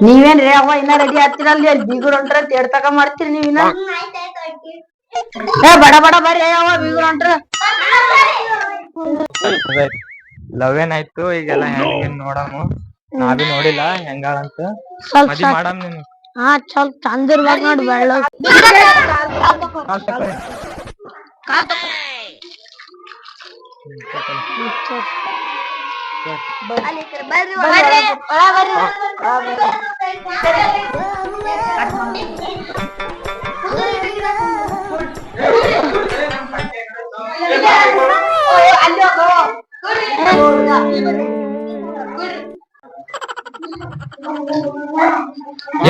ನೀವೇನ್ರಿ ಅವ ಇನ್ನ ರೆಡಿ ಆಗ್ತಿರಲ್ಲ ಅಲ್ಲಿ ಬೀಗರ್ ಹೊಂಟ್ರ ತೇಡ್ತಕ ಮಾಡ್ತೀರಿ ನೀವ್ ಇನ್ನ? ಏ ಬಡ ಬಡ ಬರ್ರಿ ಅವ ಬೀಗರ್ ಹೊಂಟ್ರ ಲವ್ ಏನಾಯ್ತು? ಈಗೆಲ್ಲ ಹೆಂಗ್ ನೋಡಾಮು? ನಾವಿ ನೋಡಿಲ್ಲ ಹೆಂಗಾಳಂತ? ಸ್ವಲ್ಪ ಮಾಡಮ್ ನೀನು. ಹಾ ಸ್ವಲ್ಪ ಚಂದ ಇರ್ಬೇಕ್ ನೋಡಿ ಬೆಳ್ಳ. ಕಾಲ್.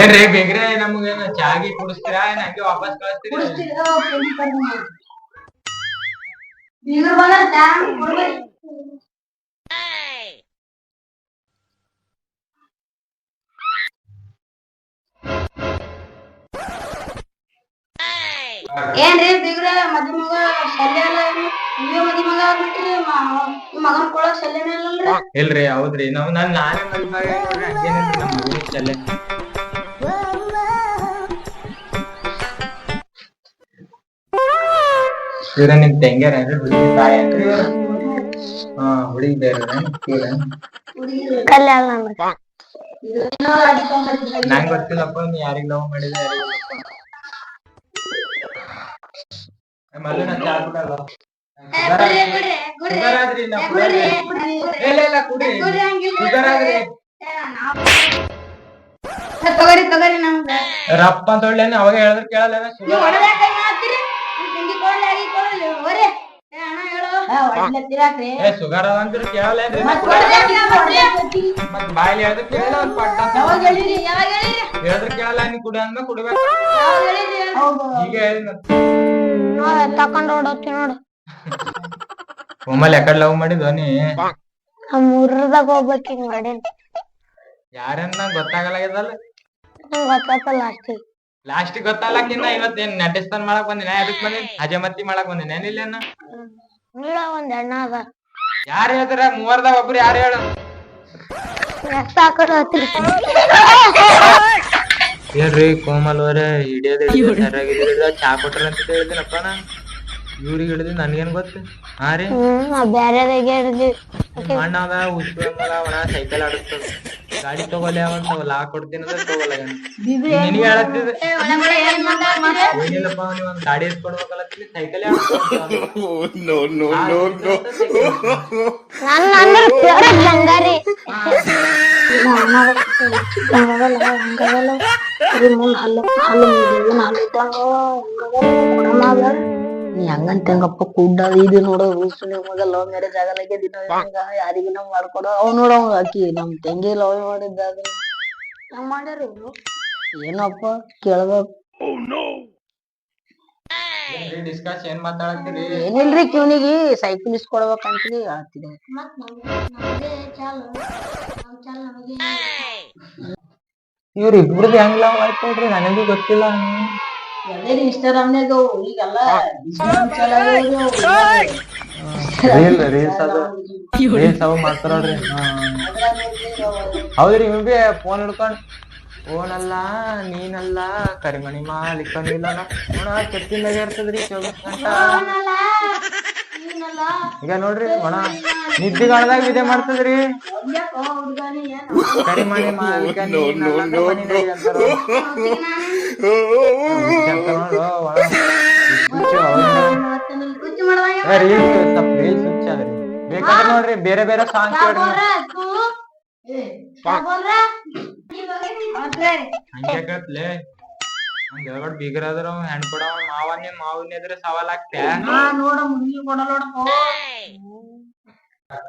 ಏನ್ರಿ ಬೇಗ್ರೆ ನಮ್ಗೇನು ಚಾಗಿ ಕುಡಿಸ್ತೀರಾ? ಏನ್ ಹಂಗೆ ವಾಪಸ್ ಕಳಿಸ್ತೀರಾ? ಏನ್ರಿ ಬಿಗ್ರ ಮದ್ವಿ ಮಗ ಶಲ್ಯ ಅಲ್ಲ ನೀವೇ ಮದ್ವಿ ಮಗ ಆಗ್ಬಿಟ್ರಿ ಮಗನ್ ಕೊಡಕ್ ಶಲ್ಯನೇ ಇಲ್ಲಲ್ರಿ ಇಲ್ರಿ, ಹೌದ್ರಿ. ನಾವ್ ನಾನ್ ನಾನೇ ನಮ್ ಮಗನಿಗೆ ಚಲ್ಲೆ ಇವ್ರ ನಿಮ್ ತಂಗ್ಯಾರ ಏನ್ರಿ ತಾಯಿ ಏನ್ರಿ? ಹಾ ಹುಡುಗಿ ಬೇರೆ ಕಲ್ಯಾಣ ನಂಗ್ ಗೊತ್ತಿಲ್ಲಪ್ಪ ನೀ ಯಾರಿಗ್ ಲವ್ ಮಾಡಿದ ನಾ. ಇಲ್ಲ ಇಲ್ಲ ತಗೋರಿ ತಗೋರಿ ನಮ್ಗ. ರಪ್ಪ ಅಂತ ಒಳ್ಳೆನ ಅವಾಗ ಹೇಳಿದ್ರೆ ಕೇಳಲ್ಲ ಏ ಶುಗರ್ ಅದ ಅಂದ್ರೆ ಕೇಳಲ್ಲ ಮತ್ ಬಾಯಲ್ಲಿ ಹೇಳಿದ್ರೆ ಕೇಳಲ್ಲ ಒಂದ್ ಪಟ್ಟ. ಅಂತ. ಹೇಳಿದ್ರೆ ಕೇಳಲ್ಲ ನೀ ಕುಡಿ ಅಂದ್ಮೇಲೆ ಕುಡಿಬೇಕು. ಈಗ ಹೇಳಿ ತಕೊಂಡ್ ಓಡೋತಿ ನೋಡು. ಒಮ್ಮಲ್ ಯಾಕಡೆ ಲವ್ ಮಾಡಿದ್ವ ನೀ? ನಮ್ ಊರದಾಗ ಹೋಗ್ಬೇಕ್ ಹಿಂಗ್ ಮಾಡೇನಿ. ಯಾರನ್ನ ಗೊತ್ತಾಗಲ್ಲ ಲಾಸ್ಟ್ ಅಷ್ಟೇ ಲಾಸ್ಟ್ ಗೊತ್ತಾಗಕ್ಕಿನ್ನ ಇವತ್ತೇನ್ ನಟಿಸ್ತಾನ್ ಮಾಡಕ್ ಬಂದಿನ? ಅದಕ್ ಬಂದಿನ? ಹಜಮತಿ ಮಾಡಕ್ ಬಂದಿನ? ಏನಿಲ್ಲ ಒಂದ್ ಅದ. ಯಾರು ಹೇಳ್ತಾರ? ಮೂವರ್ದಾಗ ಒಬ್ರು ಯಾರು ಹೇಳು? ಎಷ್ಟ ಹಾಕೋದ್ ಹತ್ತಿರ ಏನ್ರಿ ಕೋಮಲ್ ಅವರೇ ಹಿಡಿಯೋದ್ ಹಿಡಿಯೋದ್ ಚಾ ಕೊಟ್ರ ಅಂತ ಹೇಳಿದಿನಪ್ಪ ನಾ ಇವ್ರಿಗೆ ಹಿಡಿದಿ ನನ್ಗೇನ್ ಗೊತ್ತು? ಹಾ ರೀ? ಹ್ಮ್ ನಾವ್ ಬ್ಯಾರೆದಾಗ ಹಿಡ್ದಿ ಮಣ್ಣ ಅದ ಉಸ್ಕು ಅಮ್ಮಲ ಒಣ ಸೈಕಲ್ ಆಡಿಸ್ತದ ಗಾಡಿ ತಗೊಲೆ ಅವಂತ ಲಾ ಕೊಡ್ತೀನಿ ಅಂದ್ರೆ ತಗೊಲ್ಲ ನಿನಗೆ ಹೇಳತ್ತಿದ ಏನಿಲ್ಲಪ್ಪ ನೀವು ಒಂದ್ ಗಾಡಿ ಎತ್ಕೊಡ್ಬೇಕಲ್ಲತ್ತಿ ಸೈಕಲ್ ಹಲ್ಲು ಹಲ್ಲು ಹಲ್ಲು ಇದ್ದಂಗ ಹಂಗಲ್ಲ ನೀ ಹಂಗಂತ ಹೆಂಗಪ್ಪ ಕುಡ್ಡ ಇದು ನೋಡೋ ರೂಲ್ಸ್ ಮಗ ಲವ್ ಮ್ಯಾರೇಜ್ ಆಗಲಾಗೆ ದಿನ ಯಾರಿಗಿನ ಮಾಡ್ಕೊಡೋ ಅವ್ ನೋಡ ಅವ್ ಆಕಿ ನಮ್ ತಂಗಿ ಲವ್ ಮಾಡಿದ್ದಾಗ ಅದನ್ನ ಹೆಂಗ್ ಮಾಡ್ಯಾರ ಇವ್ರು? ಏನಪ್ಪ ಕೇಳ್ಬೇಕು ಡಿಸ್ಕಸ್ ಏನ್ ಮಾತಾಡತ್ತೀರಿ? ಏನಿಲ್ರಿ ಕಿವ್ನಿಗೆ ಸೈಕಲ್ ಇಸ್ಕೊಡ್ಬೇಕಂತ ಹೇಳ್ತಿದ್ದೆ ಇವ್ರ ಇಬ್ರದ್ದು ಹೆಂಗ್ ಲವ್ ಆಯ್ತು ನೋಡ್ರಿ ನನಗೂ ಗೊತ್ತಿಲ್ಲ. ಎಲ್ಲೇರಿ ಇನ್ಸ್ಟಾಗ್ರಾಮ್ನಾಗ ಈಗೆಲ್ಲ ರೀಲ್ ರೀಲ್ಸ್ ಅದು. ರೀಲ್ಸ್ ಅವು ಮಾಡ್ತಾರ ನೋಡ್ರಿ. ಹೌದ್ರಿ ಇವ್ ಬಿ ಫೋನ್ ಹಿಡ್ಕೊಂಡ್ ಫೋನ್ ಅಲ್ಲ ನೀನಲ್ಲ ಕರಿಮಣಿ ಮಾಲಿಕ ನೀಲ ನೋಡ ಇರ್ತದ್ರಿ ಚೌಬೀಸ್ ಗಂಟಾ ಈಗ ನೋಡ್ರಿ ಒಣ ನಿದ್ದಿಗಾಳದಾಗ ಇದೆ ಮಾಡ್ತದ್ರಿ. ಕರಿಮಣಿ ಮಾಲಿಕ ನೀನಲ್ಲ ಅದ್ರಿ ಬೇಕಾದ್ರೆ ನೋಡ್ರಿ ಬೇರೆ ಬೇರೆ ಸಾಂಗ್ ಕೇಳ್ರಿ ಹಂಗೆ ಬೀಗರಾದ್ರ ಅವ ಹೆಣ್ ಕೊಡವ ಮಾವ ನಿಮ್ ಮಾವನ ಎದ್ರ ಸವಾಲ್ ಆಗ್ತೇ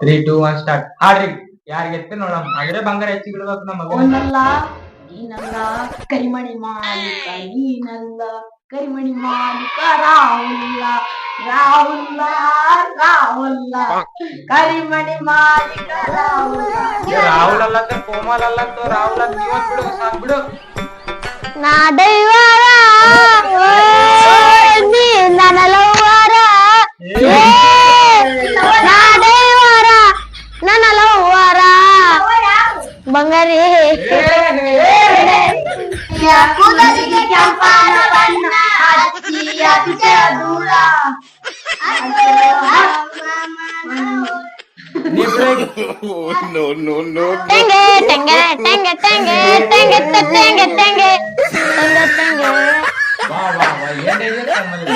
ತ್ರೀ ಟೂ ಒನ್ ಸ್ಟಾರ್ಟ್ ಹಾಡ್ರಿ ಯಾರಿಗೆ ನೋಡಮ್ ಅದ್ರೆ ಬಂಗಾರ ಹೆಚ್ಚಿಗೆ ಇಡ್ಬೇಕು ನಮ್ಮ ಮಗ. ಅವನಲ್ಲ ನೀನಲ್ಲ ಕರಿಮಣಿ ಮಾಲೀಕ ನೀನಲ್ಲ ಕರಿಮಣಿ ಮಾಲೀಕ ರಾಹುಲ್ಲ ರಾಹುಲ್ಲ ರಾಹುಲ್ಲ. ಕರಿಮಣಿ ಮಾಲೀಕ ರಾಹುಲ್ಲ. ಏ, ರಾಹುಲ್ ಅಲ್ಲ ಅಂತ ಕೋಮಲ್ ಅಲ್ಲ ಅಂತ ರಾಹುಲ್ ಅಂತ ನೀವತ್ ನೀ ಬಿಡು. ಟೆಂಗೆ ಟೆಂಗೆ ಟೆಂಗೆ ಟೆಂಗೆ ಟೆಂಗೆ ಟೆಂಗೆ ಟೆಂಗೆ ಟೆಂಗೆ ಟೆಂಗೆ ಬಾ ಬಾ ಬಾ ಏನಿದೆ ಸಂಬಂಧ?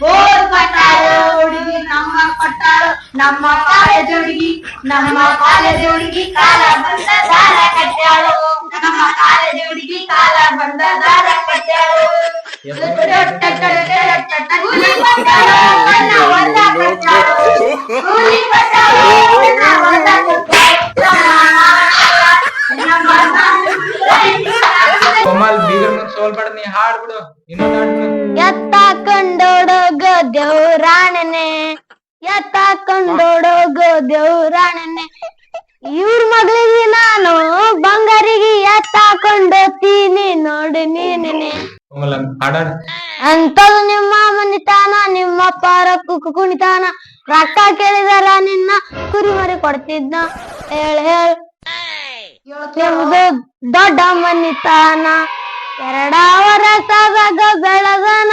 ಪೋಸ್ ಕೊಟ್ಟಾಳು ಹುಡುಗಿ ನಮ್ಮ ಕೊಟ್ಟಾಳು ನಮ್ಮ ಕಾಲೇಜ್ ಹುಡುಗಿ ನಮ್ಮ ಕಾಲೇಜ್ ಹುಡುಗಿ ಕಾಲ ಬಂದ ದಾರ ಕಟ್ಟಾಳು ನಮ್ಮ ಕಾಲೇಜ್ ಹುಡುಗಿ ಕಾಲ ಬಂದ ದಾರ ಕಟ್ಟಾಳು ಕೂಲಿ ಕೊಟ್ಟಾಳು ಅಣ್ಣ ಒಂದ ದೇವ್ರಾಣನೆ ಎತ್ತ ಕೊಂಡೋಡೋಗ ದೇವ್ರಾಣನೆ ಇವ್ರ ಮಗಳಿಗೆ ನಾನು ಬಂಗಾರಿಗೆ ಎತ್ತಾಕೊಂಡೋತೀನಿ ನೋಡಿ ನೀನೆ ಅಂತದು ನಿಮ್ಮ ಮನಿತಾನ ನಿಮ್ಮ ಪಾರ ಕುಕ್ಕು ಕುಣಿತಾನ. ರೊಕ್ಕ ಕೇಳಿದಾರ ನಿನ್ನ ಕುರಿ ಮರಿ ಕೊಡ್ತಿದ್ನ. ಹೇಳ ಹೇಳ. ನಿಮ್ದು ದೊಡ್ಡ ಮನಿತಾನ ಎರಡ ವರ್ಷದಾಗ ಬೆಳಗನ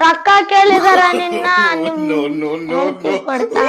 ರೊಕ್ಕ ಕೇಳಿದಾರ ನಿನ್ನ? ನಿಮ್ಮ ಕೊಡ್ತಾ?